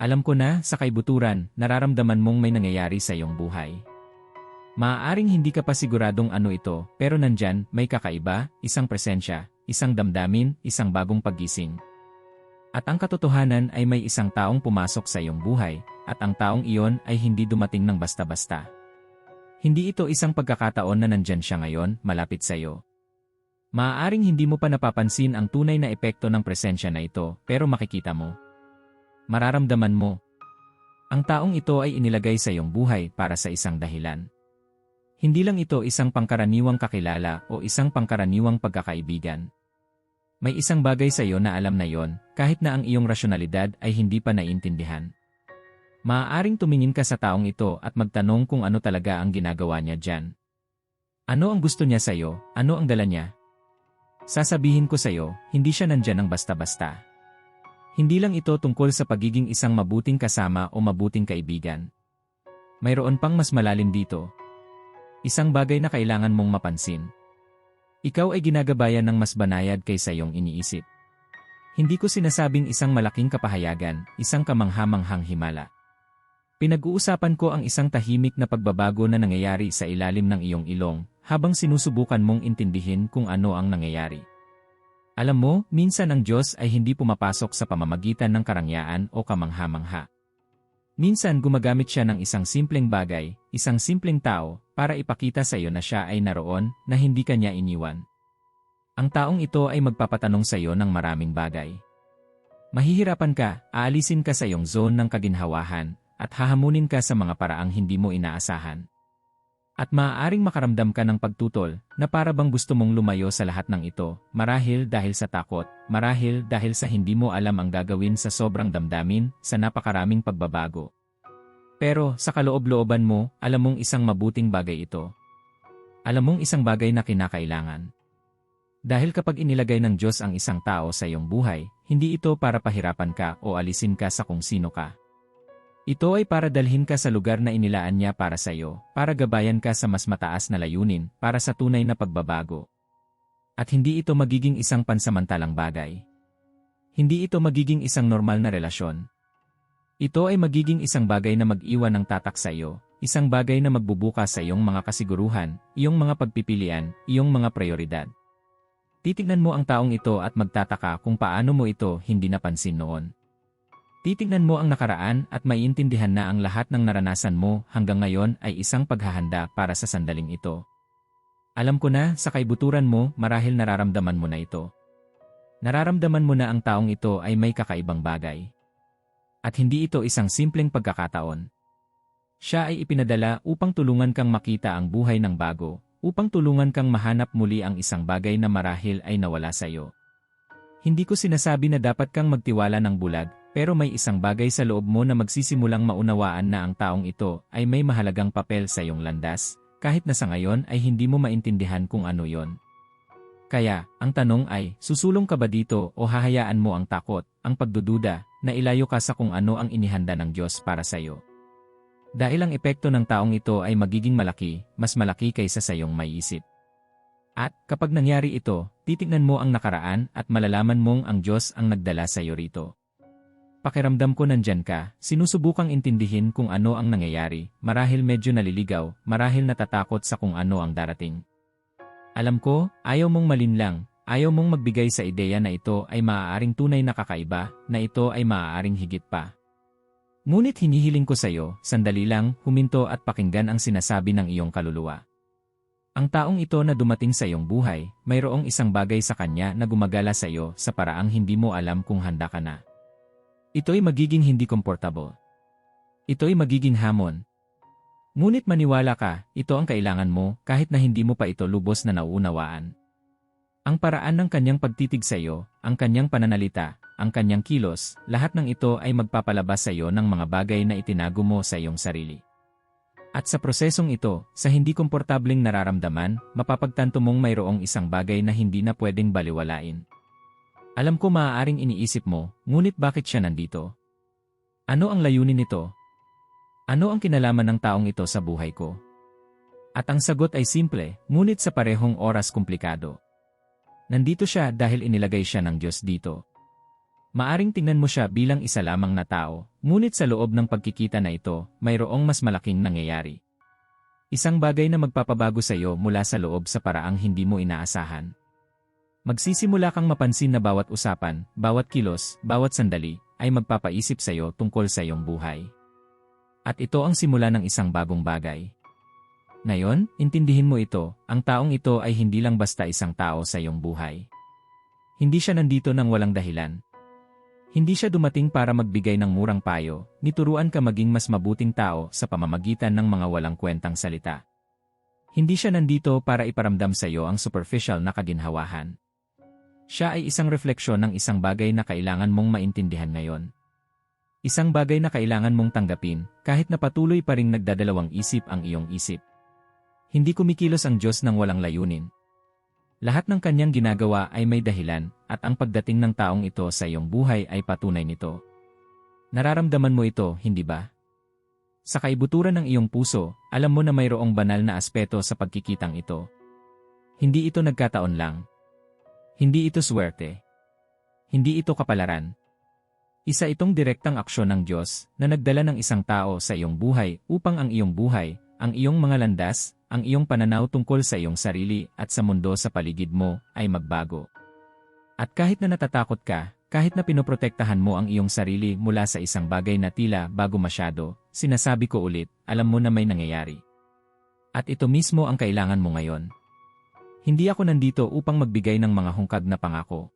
Alam ko na, sa kaibuturan, nararamdaman mong may nangyayari sa iyong buhay. Maaaring hindi ka pa siguradong ano ito, pero nandyan, may kakaiba, isang presensya, isang damdamin, isang bagong paggising. At ang katotohanan ay may isang taong pumasok sa iyong buhay, at ang taong iyon ay hindi dumating ng basta-basta. Hindi ito isang pagkakataon na nandyan siya ngayon, malapit sa iyo. Maaaring hindi mo pa napapansin ang tunay na epekto ng presensya na ito, pero makikita mo. Mararamdaman mo. Ang taong ito ay inilagay sa iyong buhay para sa isang dahilan. Hindi lang ito isang pangkaraniwang kakilala o isang pangkaraniwang pagkakaibigan. May isang bagay sa iyo na alam na yon, kahit na ang iyong rasyonalidad ay hindi pa naiintindihan. Maaaring tumingin ka sa taong ito at magtanong kung ano talaga ang ginagawa niya dyan. Ano ang gusto niya sa iyo? Ano ang dala niya? Sasabihin ko sa iyo, hindi siya nandyan ng basta-basta. Hindi lang ito tungkol sa pagiging isang mabuting kasama o mabuting kaibigan. Mayroon pang mas malalim dito. Isang bagay na kailangan mong mapansin. Ikaw ay ginagabayan ng mas banayad kaysa iyong iniisip. Hindi ko sinasabing isang malaking kapahayagan, isang kamanghamanghang himala. Pinag-uusapan ko ang isang tahimik na pagbabago na nangyayari sa ilalim ng iyong ilong, habang sinusubukan mong intindihin kung ano ang nangyayari. Alam mo, minsan ang Diyos ay hindi pumapasok sa pamamagitan ng karangyaan o kamangha-mangha. Minsan gumagamit siya ng isang simpleng bagay, isang simpleng tao, para ipakita sa iyo na siya ay naroon, na hindi kanya iniwan. Ang taong ito ay magpapatanong sa iyo ng maraming bagay. Mahihirapan ka, aalisin ka sa iyong zone ng kaginhawahan, at hahamunin ka sa mga paraang hindi mo inaasahan. At maaaring makaramdam ka ng pagtutol na para bang gusto mong lumayo sa lahat ng ito, marahil dahil sa takot, marahil dahil sa hindi mo alam ang gagawin sa sobrang damdamin, sa napakaraming pagbabago. Pero sa kaloob-looban mo, alam mong isang mabuting bagay ito. Alam mong isang bagay na kinakailangan. Dahil kapag inilagay ng Diyos ang isang tao sa iyong buhay, hindi ito para pahirapan ka o alisin ka sa kung sino ka. Ito ay para dalhin ka sa lugar na inilaan niya para sa iyo, para gabayan ka sa mas mataas na layunin, para sa tunay na pagbabago. At hindi ito magiging isang pansamantalang bagay. Hindi ito magiging isang normal na relasyon. Ito ay magiging isang bagay na mag-iwan ng tatak sa iyo, isang bagay na magbubukas sa iyong mga kasiguruhan, iyong mga pagpipilian, iyong mga prioridad. Titignan mo ang taong ito at magtataka kung paano mo ito hindi napansin noon. Titignan mo ang nakaraan at maiintindihan na ang lahat ng naranasan mo hanggang ngayon ay isang paghahanda para sa sandaling ito. Alam ko na, sa kaibuturan mo, marahil nararamdaman mo na ito. Nararamdaman mo na ang taong ito ay may kakaibang bagay. At hindi ito isang simpleng pagkakataon. Siya ay ipinadala upang tulungan kang makita ang buhay ng bago, upang tulungan kang mahanap muli ang isang bagay na marahil ay nawala sa iyo. Hindi ko sinasabi na dapat kang magtiwala ng bulag, pero may isang bagay sa loob mo na magsisimulang maunawaan na ang taong ito ay may mahalagang papel sa iyong landas, kahit na sa ngayon ay hindi mo maintindihan kung ano yon. Kaya, ang tanong ay, susulong ka ba dito o hahayaan mo ang takot, ang pagdududa, na ilayo ka sa kung ano ang inihanda ng Diyos para sa iyo? Dahil ang epekto ng taong ito ay magiging malaki, mas malaki kaysa sa iyong may isip. At, kapag nangyari ito, titignan mo ang nakaraan at malalaman mong ang Diyos ang nagdala sa iyo rito. Pakiramdam ko nandyan ka, sinusubukang intindihin kung ano ang nangyayari, marahil medyo naliligaw, marahil natatakot sa kung ano ang darating. Alam ko, ayaw mong malinlang, ayaw mong magbigay sa ideya na ito ay maaaring tunay na kakaiba, na ito ay maaaring higit pa. Ngunit hinihiling ko sa iyo, sandali lang, huminto at pakinggan ang sinasabi ng iyong kaluluwa. Ang taong ito na dumating sa iyong buhay, mayroong isang bagay sa kanya na gumagala sa iyo sa paraang hindi mo alam kung handa ka na. Ito'y magiging hindi komportable. Ito'y magiging hamon. Ngunit maniwala ka, ito ang kailangan mo kahit na hindi mo pa ito lubos na nauunawaan. Ang paraan ng kanyang pagtitig sa iyo, ang kanyang pananalita, ang kanyang kilos, lahat ng ito ay magpapalabas sa iyo ng mga bagay na itinago mo sa iyong sarili. At sa prosesong ito, sa hindi komportableng nararamdaman, mapapagtanto mong mayroong isang bagay na hindi na pwedeng baliwalain. Alam ko maaaring iniisip mo, ngunit bakit siya nandito? Ano ang layunin nito? Ano ang kinalaman ng taong ito sa buhay ko? At ang sagot ay simple, ngunit sa parehong oras komplikado. Nandito siya dahil inilagay siya ng Diyos dito. Maaring tingnan mo siya bilang isa lamang na tao, ngunit sa loob ng pagkikita na ito, mayroong mas malaking nangyayari. Isang bagay na magpapabago sa iyo mula sa loob sa paraang hindi mo inaasahan. Magsisimula kang mapansin na bawat usapan, bawat kilos, bawat sandali, ay magpapaisip sa iyo tungkol sa iyong buhay. At ito ang simula ng isang bagong bagay. Ngayon, intindihin mo ito, ang taong ito ay hindi lang basta isang tao sa iyong buhay. Hindi siya nandito ng walang dahilan. Hindi siya dumating para magbigay ng murang payo, nituruan ka maging mas mabuting tao sa pamamagitan ng mga walang kwentang salita. Hindi siya nandito para iparamdam sa iyo ang superficial na kaginhawahan. Siya ay isang refleksyon ng isang bagay na kailangan mong maintindihan ngayon. Isang bagay na kailangan mong tanggapin, kahit na patuloy pa ring nagdadalawang isip ang iyong isip. Hindi kumikilos ang Diyos ng walang layunin, lahat ng kanyang ginagawa ay may dahilan, at ang pagdating ng taong ito sa iyong buhay ay patunay nito. Nararamdaman mo ito, hindi ba? Sa kaibuturan ng iyong puso, alam mo na mayroong banal na aspeto sa pagkikitang ito. Hindi ito nagkataon lang. Hindi ito swerte. Hindi ito kapalaran. Isa itong direktang aksyon ng Diyos na nagdala ng isang tao sa iyong buhay upang ang iyong buhay, ang iyong mga landas, ang iyong pananaw tungkol sa iyong sarili at sa mundo sa paligid mo ay magbago. At kahit na natatakot ka, kahit na pinoprotektahan mo ang iyong sarili mula sa isang bagay na tila bago masyado, sinasabi ko ulit, alam mo na may nangyayari. At ito mismo ang kailangan mo ngayon. Hindi ako nandito upang magbigay ng mga hungkag na pangako.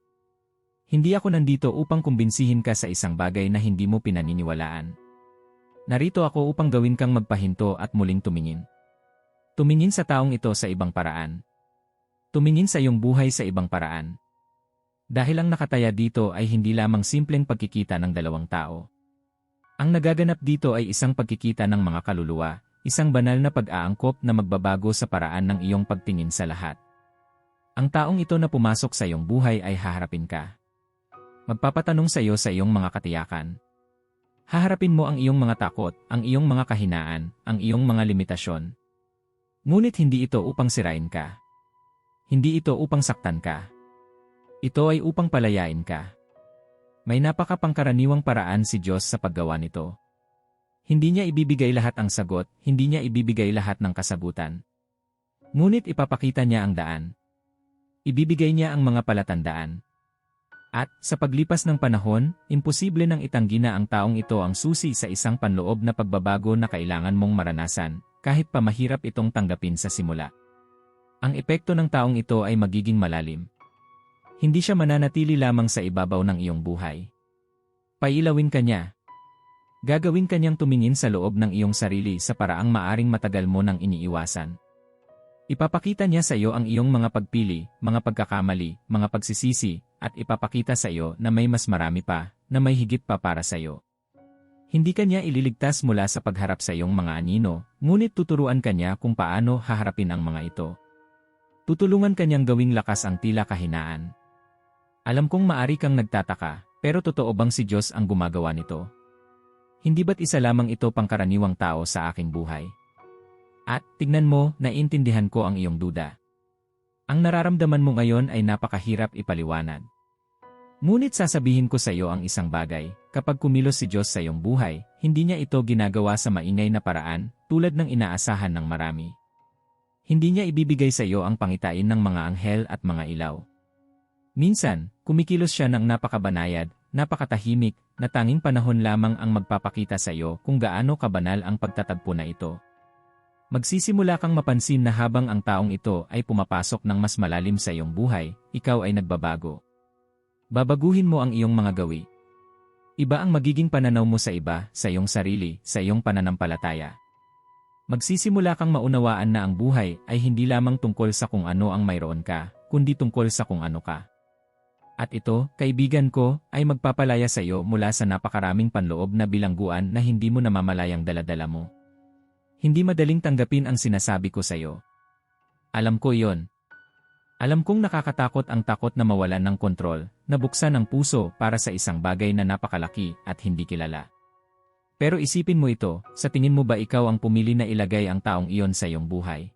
Hindi ako nandito upang kumbinsihin ka sa isang bagay na hindi mo pinaniniwalaan. Narito ako upang gawin kang magpahinto at muling tumingin. Tumingin sa taong ito sa ibang paraan. Tumingin sa iyong buhay sa ibang paraan. Dahil ang nakataya dito ay hindi lamang simpleng pagkikita ng dalawang tao. Ang nagaganap dito ay isang pagkikita ng mga kaluluwa, isang banal na pag-aangkop na magbabago sa paraan ng iyong pagtingin sa lahat. Ang taong ito na pumasok sa iyong buhay ay haharapin ka. Magpapatanong sa iyo sa iyong mga katiyakan. Haharapin mo ang iyong mga takot, ang iyong mga kahinaan, ang iyong mga limitasyon, Ngunit hindi ito upang sirain ka. Hindi ito upang saktan ka. Ito ay upang palayain ka. May napakapangkaraniwang paraan si Diyos sa paggawa nito. Hindi niya ibibigay lahat ang sagot, hindi niya ibibigay lahat ng kasagutan. Ngunit ipapakita niya ang daan. Ibibigay niya ang mga palatandaan. At, sa paglipas ng panahon, imposible nang itanggi na ang taong ito ang susi sa isang panloob na pagbabago na kailangan mong maranasan, kahit pa mahirap itong tanggapin sa simula. Ang epekto ng taong ito ay magiging malalim. Hindi siya mananatili lamang sa ibabaw ng iyong buhay. Pailawin ka niya. Gagawin kanyang tumingin sa loob ng iyong sarili sa paraang maaring matagal mo nang iniiwasan. Ipapakita niya sa iyo ang iyong mga pagpili, mga pagkakamali, mga pagsisisi, at ipapakita sa iyo na may mas marami pa, na may higit pa para sa iyo. Hindi kanya ililigtas mula sa pagharap sa iyong mga anino, ngunit tuturuan kanya kung paano haharapin ang mga ito. Tutulungan kanyang gawing lakas ang tila kahinaan. Alam kong maari kang nagtataka, pero totoo bang si Diyos ang gumagawa nito? Hindi ba't isa lamang ito pangkaraniwang tao sa aking buhay? At, tignan mo, naiintindihan ko ang iyong duda. Ang nararamdaman mo ngayon ay napakahirap ipaliwanag. Ngunit sasabihin ko sa iyo ang isang bagay, kapag kumilos si Diyos sa iyong buhay, hindi niya ito ginagawa sa maingay na paraan, tulad ng inaasahan ng marami. Hindi niya ibibigay sa iyo ang pangitain ng mga anghel at mga ilaw. Minsan, kumikilos siya ng napakabanayad, napakatahimik, na tanging panahon lamang ang magpapakita sa iyo kung gaano kabanal ang pagtatagpo na ito. Magsisimula kang mapansin na habang ang taong ito ay pumapasok ng mas malalim sa iyong buhay, ikaw ay nagbabago. Babaguhin mo ang iyong mga gawi. Iba ang magiging pananaw mo sa iba, sa iyong sarili, sa iyong pananampalataya. Magsisimula kang maunawaan na ang buhay ay hindi lamang tungkol sa kung ano ang mayroon ka, kundi tungkol sa kung ano ka. At ito, kaibigan ko, ay magpapalaya sa iyo mula sa napakaraming panloob na bilangguan na hindi mo namamalayang daladala mo. Hindi madaling tanggapin ang sinasabi ko sa iyo. Alam ko iyon, alam kong nakakatakot ang takot na mawalan ng kontrol, na buksan ang puso para sa isang bagay na napakalaki at hindi kilala. Pero isipin mo ito, sa tingin mo ba ikaw ang pumili na ilagay ang taong iyon sa iyong buhay?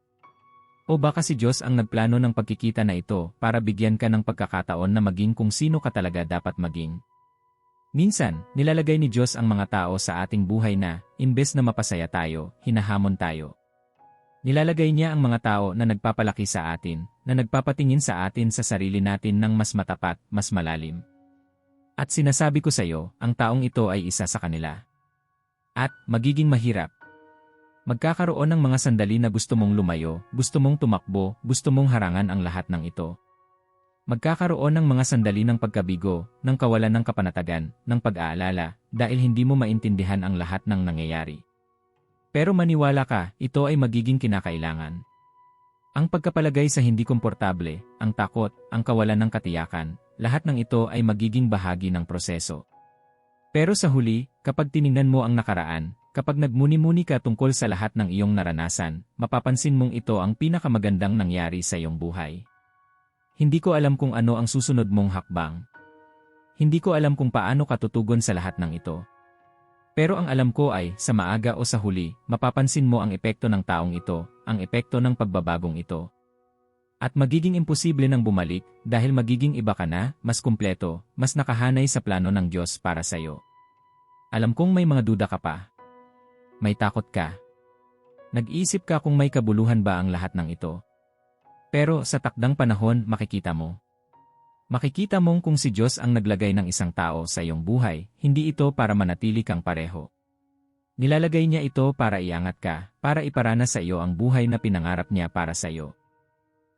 O baka si Diyos ang nagplano ng pagkikita na ito para bigyan ka ng pagkakataon na maging kung sino ka talaga dapat maging? Minsan, nilalagay ni Diyos ang mga tao sa ating buhay na, imbes na mapasaya tayo, hinahamon tayo. Nilalagay niya ang mga tao na nagpapalaki sa atin, na nagpapatingin sa atin sa sarili natin ng mas matapat, mas malalim. At sinasabi ko sa iyo, ang taong ito ay isa sa kanila. At, magiging mahirap. Magkakaroon ng mga sandali na gusto mong lumayo, gusto mong tumakbo, gusto mong harangan ang lahat ng ito. Magkakaroon ng mga sandali ng pagkabigo, ng kawalan ng kapanatagan, ng pag-aalala, dahil hindi mo maintindihan ang lahat ng nangyayari. Pero maniwala ka, ito ay magiging kinakailangan. Ang pagkapalagay sa hindi komportable, ang takot, ang kawalan ng katiyakan, lahat ng ito ay magiging bahagi ng proseso. Pero sa huli, kapag tiningnan mo ang nakaraan, kapag nagmuni-muni ka tungkol sa lahat ng iyong naranasan, mapapansin mong ito ang pinakamagandang nangyari sa iyong buhay. Hindi ko alam kung ano ang susunod mong hakbang. Hindi ko alam kung paano katutugon sa lahat ng ito. Pero ang alam ko ay, sa maaga o sa huli, mapapansin mo ang epekto ng taong ito, ang epekto ng pagbabagong ito. At magiging imposible nang bumalik dahil magiging iba ka na, mas kumpleto, mas nakahanay sa plano ng Diyos para sa iyo. Alam kong may mga duda ka pa. May takot ka. Nag-isip ka kung may kabuluhan ba ang lahat ng ito. Pero sa takdang panahon makikita mo. Makikita mong kung si Diyos ang naglagay ng isang tao sa iyong buhay, hindi ito para manatili kang pareho. Nilalagay niya ito para iangat ka, para iparana sa iyo ang buhay na pinangarap niya para sa iyo.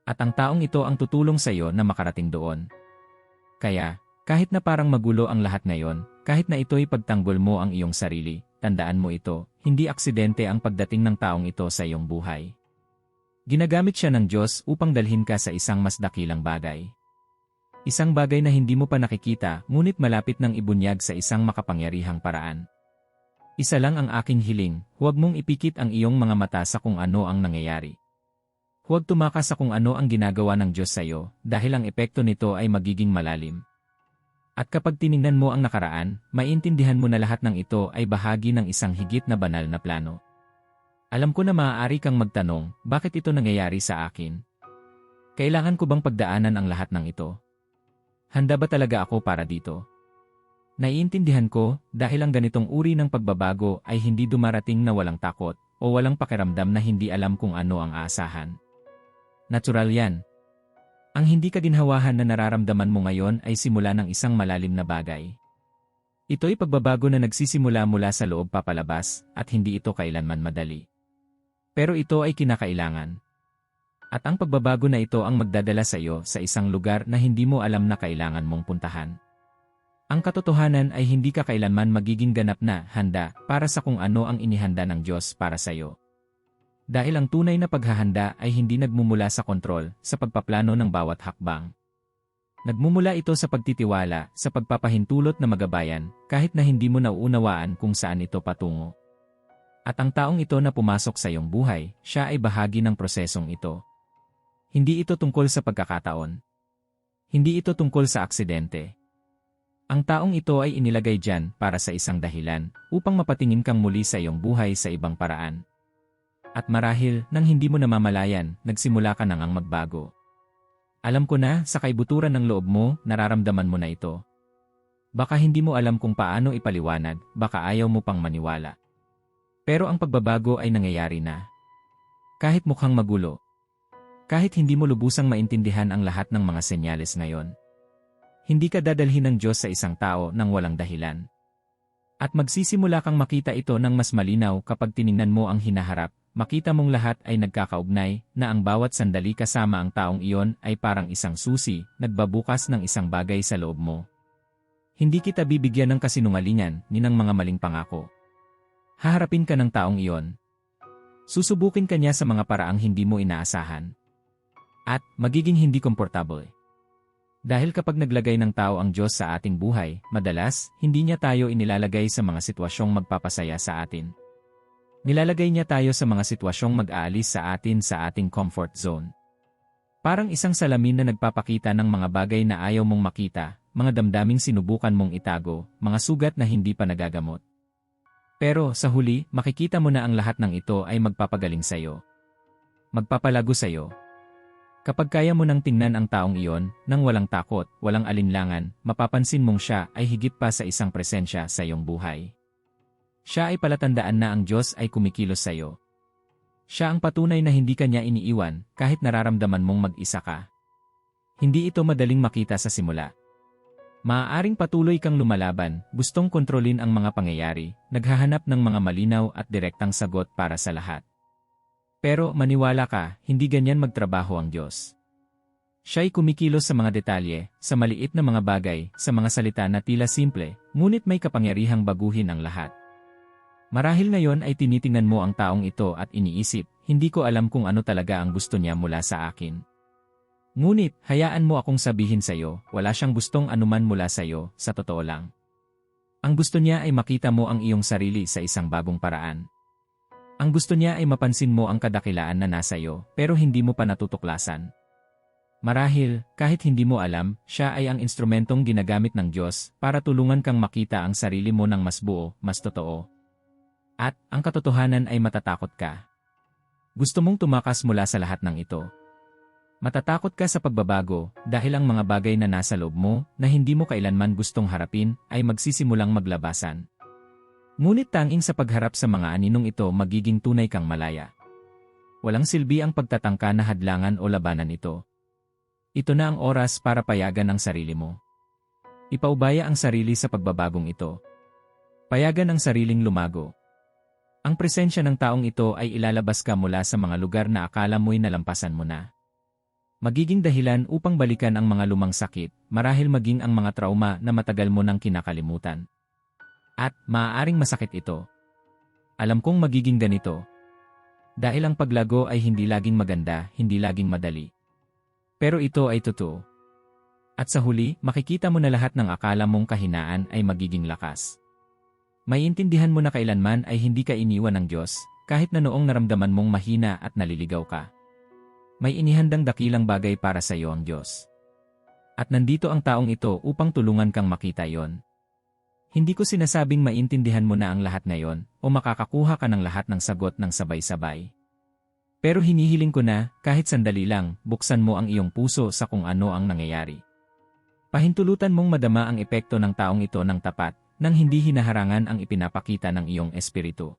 At ang taong ito ang tutulong sa iyo na makarating doon. Kaya, kahit na parang magulo ang lahat ngayon, kahit na ito'y pagtanggol mo ang iyong sarili, tandaan mo ito, hindi aksidente ang pagdating ng taong ito sa iyong buhay. Ginagamit siya ng Diyos upang dalhin ka sa isang mas dakilang bagay. Isang bagay na hindi mo pa nakikita, ngunit malapit ng ibunyag sa isang makapangyarihang paraan. Isa lang ang aking hiling, huwag mong ipikit ang iyong mga mata sa kung ano ang nangyayari. Huwag tumakas sa kung ano ang ginagawa ng Diyos sa iyo, dahil ang epekto nito ay magiging malalim. At kapag tiningnan mo ang nakaraan, maintindihan mo na lahat ng ito ay bahagi ng isang higit na banal na plano. Alam ko na maaari kang magtanong, bakit ito nangyayari sa akin? Kailangan ko bang pagdaanan ang lahat ng ito? Handa ba talaga ako para dito? Naiintindihan ko, dahil ang ganitong uri ng pagbabago ay hindi dumarating na walang takot, o walang pakiramdam na hindi alam kung ano ang aasahan. Natural yan. Ang hindi kaginhawahan na nararamdaman mo ngayon ay simula ng isang malalim na bagay. Ito'y pagbabago na nagsisimula mula sa loob papalabas, at hindi ito kailanman madali. Pero ito ay kinakailangan. At ang pagbabago na ito ang magdadala sa iyo sa isang lugar na hindi mo alam na kailangan mong puntahan. Ang katotohanan ay hindi ka kailanman magiging ganap na handa para sa kung ano ang inihanda ng Diyos para sa iyo. Dahil ang tunay na paghahanda ay hindi nagmumula sa kontrol, sa pagpaplano ng bawat hakbang. Nagmumula ito sa pagtitiwala, sa pagpapahintulot na magabayan, kahit na hindi mo nauunawaan kung saan ito patungo. At ang taong ito na pumasok sa iyong buhay, siya ay bahagi ng prosesong ito. Hindi ito tungkol sa pagkakataon. Hindi ito tungkol sa aksidente. Ang taong ito ay inilagay dyan para sa isang dahilan, upang mapatingin kang muli sa iyong buhay sa ibang paraan. At marahil, nang hindi mo namamalayan, nagsimula ka nang ang magbago. Alam ko na, sa kaibuturan ng loob mo, nararamdaman mo na ito. Baka hindi mo alam kung paano ipaliwanag, baka ayaw mo pang maniwala. Pero ang pagbabago ay nangyayari na. Kahit mukhang magulo. Kahit hindi mo lubusang maintindihan ang lahat ng mga senyales ngayon. Hindi ka dadalhin ng Diyos sa isang tao nang walang dahilan. At magsisimula kang makita ito ng mas malinaw kapag tiningnan mo ang hinaharap, makita mong lahat ay nagkakaugnay, na ang bawat sandali kasama ang taong iyon ay parang isang susi, nagbabukas ng isang bagay sa loob mo. Hindi kita bibigyan ng kasinungalingan, ni ng mga maling pangako. Haharapin ka ng taong iyon. Susubukin ka niya sa mga paraang hindi mo inaasahan. At magiging hindi komportable. Dahil kapag naglagay ng tao ang Diyos sa ating buhay, madalas, hindi niya tayo inilalagay sa mga sitwasyong magpapasaya sa atin. Nilalagay niya tayo sa mga sitwasyong mag-aalis sa atin sa ating comfort zone. Parang isang salamin na nagpapakita ng mga bagay na ayaw mong makita, mga damdaming sinubukan mong itago, mga sugat na hindi pa nagagamot. Pero sa huli, makikita mo na ang lahat ng ito ay magpapagaling sa iyo. Magpapalago sa iyo. Kapag kaya mo nang tingnan ang taong iyon, nang walang takot, walang alinlangan, mapapansin mong siya ay higit pa sa isang presensya sa iyong buhay. Siya ay palatandaan na ang Diyos ay kumikilos sa iyo. Siya ang patunay na hindi kanya iniiwan kahit nararamdaman mong mag-isa ka. Hindi ito madaling makita sa simula. Maaaring patuloy kang lumalaban, gustong kontrolin ang mga pangyayari, naghahanap ng mga malinaw at direktang sagot para sa lahat. Pero maniwala ka, hindi ganyan magtrabaho ang Diyos. Siya'y kumikilos sa mga detalye, sa maliit na mga bagay, sa mga salita na tila simple, ngunit may kapangyarihang baguhin ang lahat. Marahil ngayon ay tinitingnan mo ang taong ito at iniisip, hindi ko alam kung ano talaga ang gusto niya mula sa akin. Ngunit, hayaan mo akong sabihin sa iyo, wala siyang gustong anuman mula sa iyo, sa totoo lang. Ang gusto niya ay makita mo ang iyong sarili sa isang bagong paraan. Ang gusto niya ay mapansin mo ang kadakilaan na nasa iyo, pero hindi mo pa natutuklasan. Marahil, kahit hindi mo alam, siya ay ang instrumentong ginagamit ng Diyos para tulungan kang makita ang sarili mo ng mas buo, mas totoo. At, ang katotohanan ay matatakot ka. Gusto mong tumakas mula sa lahat ng ito. Matatakot ka sa pagbabago dahil ang mga bagay na nasa loob mo na hindi mo kailanman gustong harapin ay magsisimulang maglabasan. Ngunit tanging sa pagharap sa mga aninong ito magiging tunay kang malaya. Walang silbi ang pagtatangka na hadlangan o labanan ito. Ito na ang oras para payagan ang sarili mo. Ipaubaya ang sarili sa pagbabagong ito. Payagan ang sariling lumago. Ang presensya ng taong ito ay ilalabas ka mula sa mga lugar na akala mo'y nalampasan mo na. Magiging dahilan upang balikan ang mga lumang sakit, marahil maging ang mga trauma na matagal mo nang kinakalimutan. At, maaaring masakit ito. Alam kong magiging ganito. Dahil ang paglago ay hindi laging maganda, hindi laging madali. Pero ito ay totoo. At sa huli, makikita mo na lahat ng akala mong kahinaan ay magiging lakas. Maiintindihan mo na kailanman ay hindi ka iniwan ng Diyos, kahit na noong naramdaman mong mahina at naliligaw ka. May inihandang dakilang bagay para sa iyo ang Diyos. At nandito ang taong ito upang tulungan kang makita yon. Hindi ko sinasabing maintindihan mo na ang lahat ngayon o makakakuha ka ng lahat ng sagot ng sabay-sabay. Pero hinihiling ko na, kahit sandali lang, buksan mo ang iyong puso sa kung ano ang nangyayari. Pahintulutan mong madama ang epekto ng taong ito ng tapat, nang hindi hinaharangan ang ipinapakita ng iyong espiritu.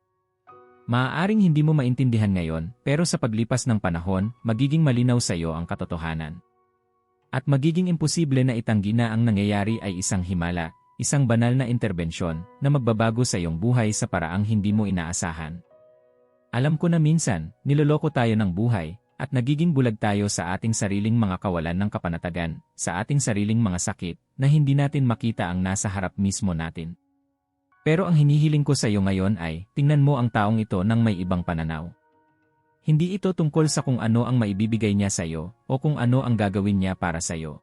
Maaaring hindi mo maintindihan ngayon, pero sa paglipas ng panahon, magiging malinaw sa iyo ang katotohanan. At magiging imposible na itanggi na ang nangyayari ay isang himala, isang banal na interbensyon na magbabago sa iyong buhay sa paraang hindi mo inaasahan. Alam ko na minsan, niloloko tayo ng buhay, at nagiging bulag tayo sa ating sariling mga kawalan ng kapanatagan, sa ating sariling mga sakit, na hindi natin makita ang nasa harap mismo natin. Pero ang hinihiling ko sa iyo ngayon ay, tingnan mo ang taong ito ng may ibang pananaw. Hindi ito tungkol sa kung ano ang maibibigay niya sa iyo, o kung ano ang gagawin niya para sa iyo.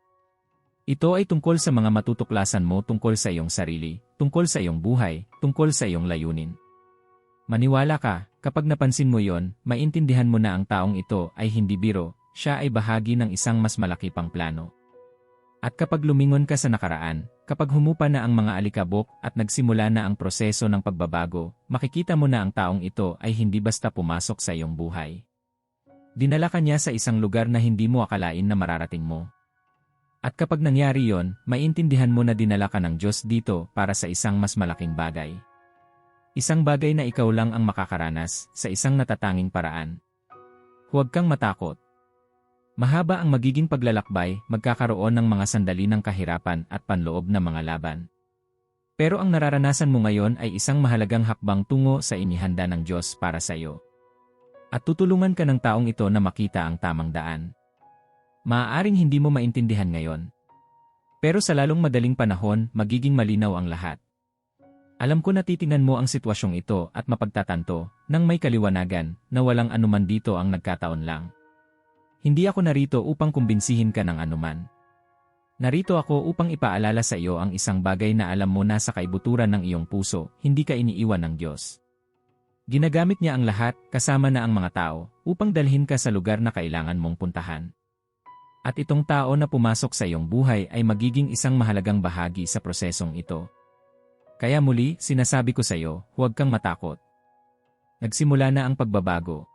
Ito ay tungkol sa mga matutuklasan mo tungkol sa iyong sarili, tungkol sa iyong buhay, tungkol sa iyong layunin. Maniwala ka, kapag napansin mo yon, maintindihan mo na ang taong ito ay hindi biro, siya ay bahagi ng isang mas malaki pang plano. At kapag lumingon ka sa nakaraan, kapag humupa na ang mga alikabok at nagsimula na ang proseso ng pagbabago, makikita mo na ang taong ito ay hindi basta pumasok sa iyong buhay. Dinala ka niya sa isang lugar na hindi mo akalain na mararating mo. At kapag nangyari yon, maintindihan mo na dinala ka ng Diyos dito para sa isang mas malaking bagay. Isang bagay na ikaw lang ang makakaranas sa isang natatanging paraan. Huwag kang matakot. Mahaba ang magiging paglalakbay, magkakaroon ng mga sandali ng kahirapan at panloob na mga laban. Pero ang nararanasan mo ngayon ay isang mahalagang hakbang tungo sa inihanda ng Diyos para sa iyo. At tutulungan ka ng taong ito na makita ang tamang daan. Maaaring hindi mo maintindihan ngayon. Pero sa lalong madaling panahon, magiging malinaw ang lahat. Alam ko na titingnan mo ang sitwasyong ito at mapagtatanto, nang may kaliwanagan, na walang anuman dito ang nagkataon lang. Hindi ako narito upang kumbinsihin ka ng anuman. Narito ako upang ipaalala sa iyo ang isang bagay na alam mo na sa kaibuturan ng iyong puso, hindi ka iniiwan ng Diyos. Ginagamit niya ang lahat, kasama na ang mga tao, upang dalhin ka sa lugar na kailangan mong puntahan. At itong tao na pumasok sa iyong buhay ay magiging isang mahalagang bahagi sa prosesong ito. Kaya muli, sinasabi ko sa iyo, huwag kang matakot. Nagsimula na ang pagbabago.